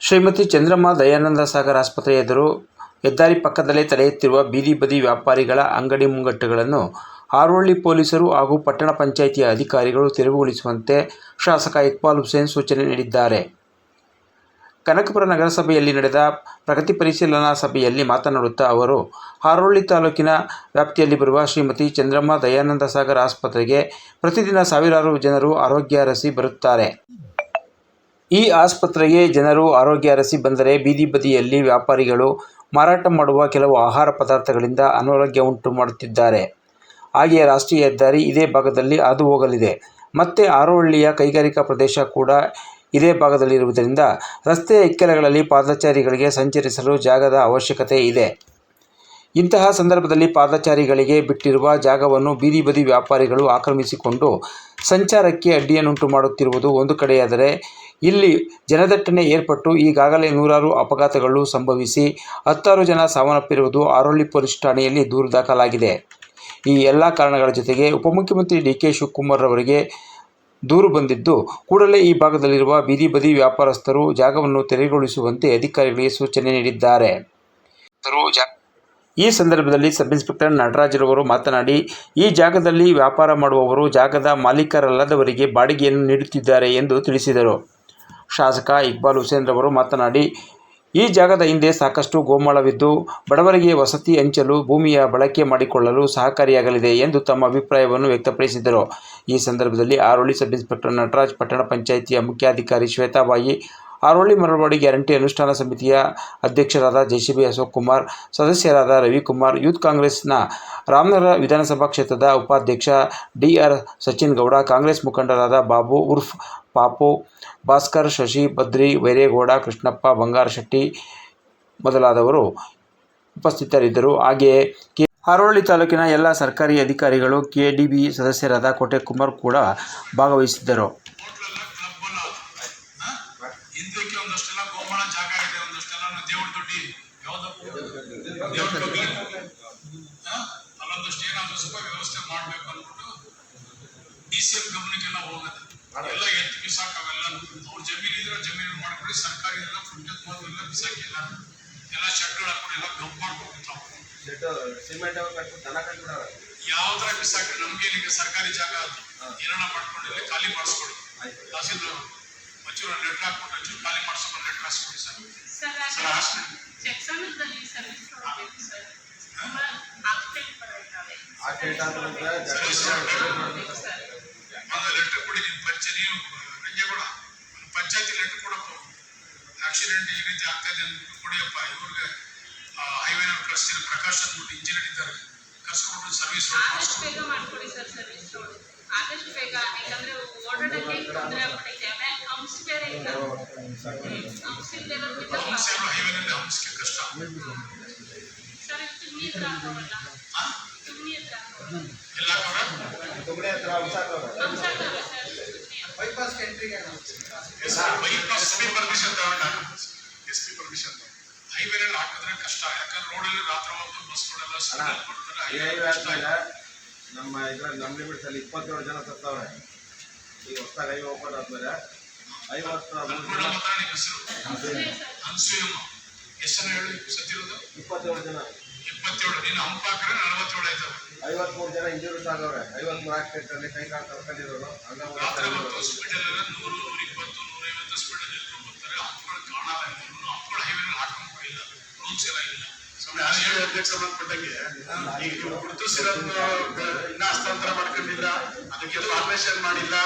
ಶ್ರೀಮತಿ ಚಂದ್ರಮ್ಮ ದಯಾನಂದ ಸಾಗರ್ ಆಸ್ಪತ್ರೆ ಎದುರು ಹೆದ್ದಾರಿ ಪಕ್ಕದಲ್ಲೇ ತಲೆ ಎತ್ತಿರುವ ಬೀದಿ ಬದಿ ವ್ಯಾಪಾರಿಗಳ ಅಂಗಡಿ ಮುಂಗಟ್ಟುಗಳನ್ನು ಹಾರೋಳ್ಳಿ ಪೊಲೀಸರು ಹಾಗೂ ಪಟ್ಟಣ ಪಂಚಾಯಿತಿಯ ಅಧಿಕಾರಿಗಳು ತೆರವುಗೊಳಿಸುವಂತೆ ಶಾಸಕ ಇಕ್ಬಾಲ್ ಹುಸೇನ್ ಸೂಚನೆ ನೀಡಿದ್ದಾರೆ. ಕನಕಪುರ ನಗರಸಭೆಯಲ್ಲಿ ನಡೆದ ಪ್ರಗತಿ ಪರಿಶೀಲನಾ ಸಭೆಯಲ್ಲಿ ಮಾತನಾಡುತ್ತಾ ಅವರು ಹಾರೋಳ್ಳಿ ತಾಲೂಕಿನ ವ್ಯಾಪ್ತಿಯಲ್ಲಿ ಬರುವ ಶ್ರೀಮತಿ ಚಂದ್ರಮ್ಮ ದಯಾನಂದ ಸಾಗರ್ ಆಸ್ಪತ್ರೆಗೆ ಪ್ರತಿದಿನ ಸಾವಿರಾರು ಜನರು ಆರೋಗ್ಯ ಅರಸಿ ಬರುತ್ತಾರೆ. ಈ ಆಸ್ಪತ್ರೆಗೆ ಜನರು ಆರೋಗ್ಯ ಅರಸಿ ಬಂದರೆ ಬೀದಿ ಬದಿಯಲ್ಲಿ ವ್ಯಾಪಾರಿಗಳು ಮಾರಾಟ ಮಾಡುವ ಕೆಲವು ಆಹಾರ ಪದಾರ್ಥಗಳಿಂದ ಅನಾರೋಗ್ಯ ಉಂಟು ಮಾಡುತ್ತಿದ್ದಾರೆ. ಹಾಗೆಯೇ ರಾಷ್ಟ್ರೀಯ ಹೆದ್ದಾರಿ ಇದೇ ಭಾಗದಲ್ಲಿ ಹಾದು ಹೋಗಲಿದೆ. ಮತ್ತೆ ಆರೋಹಳ್ಳಿಯ ಕೈಗಾರಿಕಾ ಪ್ರದೇಶ ಕೂಡ ಇದೇ ಭಾಗದಲ್ಲಿರುವುದರಿಂದ ರಸ್ತೆಯ ಇಕ್ಕೆಲಗಳಲ್ಲಿ ಪಾದಚಾರಿಗಳಿಗೆ ಸಂಚರಿಸಲು ಜಾಗದ ಅವಶ್ಯಕತೆ ಇದೆ. ಇಂತಹ ಸಂದರ್ಭದಲ್ಲಿ ಪಾದಚಾರಿಗಳಿಗೆ ಬಿಟ್ಟಿರುವ ಜಾಗವನ್ನು ಬೀದಿ ಬದಿ ವ್ಯಾಪಾರಿಗಳು ಆಕ್ರಮಿಸಿಕೊಂಡು ಸಂಚಾರಕ್ಕೆ ಅಡ್ಡಿಯನ್ನುಂಟು ಮಾಡುತ್ತಿರುವುದು ಒಂದು ಕಡೆಯಾದರೆ ಇಲ್ಲಿ ಜನದಟ್ಟಣೆ ಏರ್ಪಟ್ಟು ಈಗಾಗಲೇ ನೂರಾರು ಅಪಘಾತಗಳು ಸಂಭವಿಸಿ ಹತ್ತಾರು ಜನ ಸಾವನ್ನಪ್ಪಿರುವುದು ಆರೋಳ್ಳಿ ಪೊಲೀಸ್ ಠಾಣೆಯಲ್ಲಿ ದೂರು ದಾಖಲಾಗಿದೆ. ಈ ಎಲ್ಲ ಕಾರಣಗಳ ಜೊತೆಗೆ ಉಪಮುಖ್ಯಮಂತ್ರಿ ಡಿ ಕೆ ಶಿವಕುಮಾರ್ ಅವರಿಗೆ ದೂರು ಬಂದಿದ್ದು, ಕೂಡಲೇ ಈ ಭಾಗದಲ್ಲಿರುವ ಬೀದಿ ಬದಿ ವ್ಯಾಪಾರಸ್ಥರು ಜಾಗವನ್ನು ತೆರವುಗೊಳಿಸುವಂತೆ ಅಧಿಕಾರಿಗಳಿಗೆ ಸೂಚನೆ ನೀಡಿದ್ದಾರೆ. ಈ ಸಂದರ್ಭದಲ್ಲಿ ಸಬ್ ಇನ್ಸ್ಪೆಕ್ಟರ್ ನಟರಾಜರವರು ಮಾತನಾಡಿ, ಈ ಜಾಗದಲ್ಲಿ ವ್ಯಾಪಾರ ಮಾಡುವವರು ಜಾಗದ ಮಾಲೀಕರಲ್ಲದವರಿಗೆ ಬಾಡಿಗೆಯನ್ನು ನೀಡುತ್ತಿದ್ದಾರೆ ಎಂದು ತಿಳಿಸಿದರು. ಶಾಸಕ ಇಕ್ಬಾಲ್ ಹುಸೇನ್ ರವರು ಮಾತನಾಡಿ ಈ ಜಾಗದ ಹಿಂದೆ ಸಾಕಷ್ಟು ಗೋಮಾಳವಿದ್ದು ಬಡವರಿಗೆ ವಸತಿ ಹಂಚಲು ಭೂಮಿಯ ಬಳಕೆ ಮಾಡಿಕೊಳ್ಳಲು ಸಹಕಾರಿಯಾಗಲಿದೆ ಎಂದು ತಮ್ಮ ಅಭಿಪ್ರಾಯವನ್ನು ವ್ಯಕ್ತಪಡಿಸಿದರು. ಈ ಸಂದರ್ಭದಲ್ಲಿ ಆರೋಳಿ ಸಬ್ ಇನ್ಸ್ಪೆಕ್ಟರ್ ನಟರಾಜ್ ಪಟ್ಟಣ ಪಂಚಾಯಿತಿಯ ಮುಖ್ಯಾಧಿಕಾರಿ ಶ್ವೇತಾಬಾಯಿ ಆರೋಳಿ ಮರವಾಡಿ ಗ್ಯಾರಂಟಿ ಅನುಷ್ಠಾನ ಸಮಿತಿಯ ಅಧ್ಯಕ್ಷರಾದ ಜೆಸಿಬಿ ಅಶೋಕ್ ಕುಮಾರ್, ಸದಸ್ಯರಾದ ರವಿಕುಮಾರ್ ಯೂತ್ ಕಾಂಗ್ರೆಸ್ನ ರಾಮನಗರ ವಿಧಾನಸಭಾ ಕ್ಷೇತ್ರದ ಉಪಾಧ್ಯಕ್ಷ ಡಿ ಆರ್ ಸಚಿನ್ ಗೌಡ, ಕಾಂಗ್ರೆಸ್ ಮುಖಂಡರಾದ ಬಾಬು ಉರ್ಫ್, ಪಾಪು ಭಾಸ್ಕರ್, ಶಶಿ ಬದ್ರಿ ವೈರೇಗೌಡ, ಕೃಷ್ಣಪ್ಪ ಬಂಗಾರ ಶೆಟ್ಟಿ ಮೊದಲಾದವರು ಉಪಸ್ಥಿತರಿದ್ದರು. ಹಾಗೆಯೇ ಕೆ ಹಾರೋಳ್ಳಿ ತಾಲೂಕಿನ ಎಲ್ಲ ಸರ್ಕಾರಿ ಅಧಿಕಾರಿಗಳು ಕೆಡಿಬಿ ಸದಸ್ಯರಾದ ಕೋಟೆ ಕುಮಾರ್ ಕೂಡ ಭಾಗವಹಿಸಿದ್ದರು. ಹಿಂದಕ್ಕೆ ಒಂದಷ್ಟೆಲ್ಲ ಗೋಮಾಳ ಜಾಗ ಇದೆ ಒಂದಷ್ಟೆಲ್ಲ ದೇವ್ರ ದೊಡ್ಡಿ ಯಾವ್ದಪ್ಪ? ದೇವ್ರ ದೊಡ್ಡಿ? ಅಲ್ಲೊಂದಷ್ಟು ಏನಾದ್ರು ಸ್ವಲ್ಪ ವ್ಯವಸ್ಥೆ ಮಾಡ್ಬೇಕು ಅಂದ್ಬಿಟ್ಟು ಡಿ ಸಿ ಎಲ್ ಗಮನಕ್ಕೆಲ್ಲ ಹೋಗುತ್ತೆ. ಎಲ್ಲ ಎತ್ತು ಬಿಸಾಕ ಅವೆಲ್ಲ. ಅವ್ರ ಜಮೀನು ಇದ್ರೆ ಜಮೀನು ಮಾಡ್ಕೊಳ್ಳಿ ಸರ್ಕಾರಿ ಎಲ್ಲ ಫುಡ್ ಎಲ್ಲ ಬಿಸಾಕಿಲ್ಲ ಎಲ್ಲ ಶೆಡ್ಗಳು ಹಾಕೊಂಡು ಎಲ್ಲ ಗಂಪ್ ಮಾಡ್ಕೊಬಿಡ್ತಾವ ಶೆಡ್ ಸಿಮೆಂಟ್ ದನ ಕಟ್ಬಿಡಾರ? ಯಾವ್ದ್ರ ಬಿಸಾಕ್ರಿ ನಮ್ಗೆ ಸರ್ಕಾರಿ ಜಾಗ ಏನಾರ ಮಾಡ್ಕೊಂಡಿಲ್ಲ ಖಾಲಿ ಮಾಡಿಸ್ಕೊಡಿ. ತಹಸೀಲ್ದಾರ್ ಒಂಚೂರು ಲೆಟ್ರ್ ಹಾಕ್ಬಿಟ್ಟು ಒಂಚೂರು ಖಾಲಿ ಮಾಡಿಸ್ಕೊಂಡು ಲೆಟ್ರ್ ಹಾಕ್ಸ್ಕೊಡಿ ಸರ್. ಸರ್ ಅಷ್ಟೇ. ಚೆಕ್ಸಮದಲ್ಲಿ ಸರ್ವಿಸ್ ಕೊಡಬೇಕು ಸರ್. ಸರ್. ಮಾಡಬೇಕು ಸರ್ ಒಂದು ಲೆಟರ್ ಕೊಡಿ ನಿಮ್ಮ ಪಂಚಾಯತ್ ನೀವು ಲೆಟರ್ ಕೊಡಪ್ಪ. ಆಕ್ಸಿಡೆಂಟ್ ಈ ರೀತಿ ಆಗ್ತಾ ಇದೆ ಅಂದ್ಬಿಟ್ಟು ಕೊಡಿಯಪ್ಪ. ಇವ್ರಿಗೆ ಹೈವೇನ ಕಳಿಸ್ತೀನಿ. ಪ್ರಕಾಶ್ ಅಂದ್ಬಿಟ್ಟು ಇಂಜಿನಿಯರ್ ಇದ್ದಾರೆ. ಕರ್ಸ್ಕೊಂಡು ಸರ್ವಿಸ್ ರೋಡ್ ಆದಷ್ಟು ಮಾಡಿಸ್ಕೊಂಡು ಬೇಗ ಮಾಡ್ಕೊಡಿ ಸರ್ ಸರ್ವಿಸ್ ರೋಡ್ ಆದಷ್ಟು ಬೇಗ ಯಾಕಂದ್ರೆ ಓಡಾಡಕ್ಕೆ ತೊಂದರೆ ಆಗ್ಬಿಟ್ಟೈತೆ ಆಮೇಲೆ ಹಂಪ್ಸ್ ಬೇರೆ ಇಲ್ಲ ಹಂಪ್ಸ್ ಇಲ್ಲದಿರೋದ್ರಿಂದ ಹಂಸ ಹೈವೇನಲ್ಲಿ ಹಂಸಕ್ಕೆ ಕಷ್ಟ ಸರ್ ಇಷ್ಟು ನೀರು ಹಾಕೋವಲ್ಲ ಸುಮ್ಮನೆ ಹತ್ರ ಹಾಕೋವಲ್ಲ ಎಲ್ಲ ಕವರ ತುಗಡೆ ಹತ್ರ ಹಂಸಾಕವ್ರೆ. ಹಂಪ್ಸ್ ಹಾಕಲ್ಲ sir bypass ಎಂಟ್ರಿಗೆ yes bypass S P permission ತಗೊಂಡ ಎಸ್ ಪಿ ಪರ್ಮಿಷನ್ ಹೈವೇನಲ್ಲಿ ಹಾಕಿದ್ರೆ ಕಷ್ಟ. ಯಾಕಂದ್ರೆ ರೋಡಲ್ಲಿ ರಾತ್ರಿ ಹೊತ್ತು ಬಸ್ಗಳೆಲ್ಲ ಹೈವೇ ಕಷ್ಟ ನಮ್ಮ ಇದ್ರಲ್ಲಿ ನಮ್ಮ ಲಿಮಿಟ್ಸ್ ಅಲ್ಲಿ ಇಪ್ಪತ್ತೇಳು ಜನ ಸತ್ತವ್ರೆ. ಈಗ ಹೊಸದಾಗಿ ಹೈವೇ ಓಪನ್ ಆದ್ಮೇಲೆ ಐವತ್ತು ಮೂರು ಜನ ನಿಮ್ಮ ಹೆಸರು? ಅನ್ಸೂಯಮ್ಮ ಹೇಳಿ ಸತ್ತಿರೋದು? ಇಪ್ಪತ್ತೇಳು ಜನ. ಇಪ್ಪತ್ತೇಳು. ನೀನು ಹಂಪ ಹಾಕಿದ್ರೆ ನಲವತ್ತೇಳು ಆಯ್ತವೆ ಐವತ್ಮೂರು ಜನ ಇಂಜುರೀಸ್ ಆಗವ್ರೆ ಐವತ್ಮೂರು ಆಕ್ಸಿಡೆಂಟ್ ಅಲ್ಲಿ ಕೈ ಕಾಲು ಕರ್ಕೊಂಡಿರೋರು ರಾತ್ರಿ ಹೊತ್ತು ಹಾಸ್ಪಿಟಲ್ ನೂರು ನೂರ ಇಪ್ಪತ್ತು ಸಂಬಂಧಪಟ್ಟಂಗೆ ಈಗ ನೀವು ಹಸ್ತಾಂತರ ಮಾಡ್ಕೊಂಡಿಲ್ಲ ಅದಕ್ಕೆ ಫಾರ್ಮೇಶನ್ ಮಾಡಿಲ್ಲ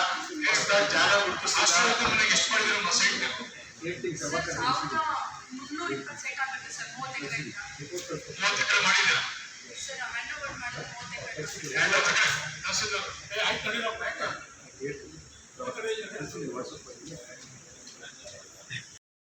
ಎಷ್ಟ ಜಾಗ ಗುರುತಿಸಿಲ್ಲ ಎಷ್ಟು ಮಾಡಿದ್ರು ಸೈಟ್ ಮೂವತ್ತು.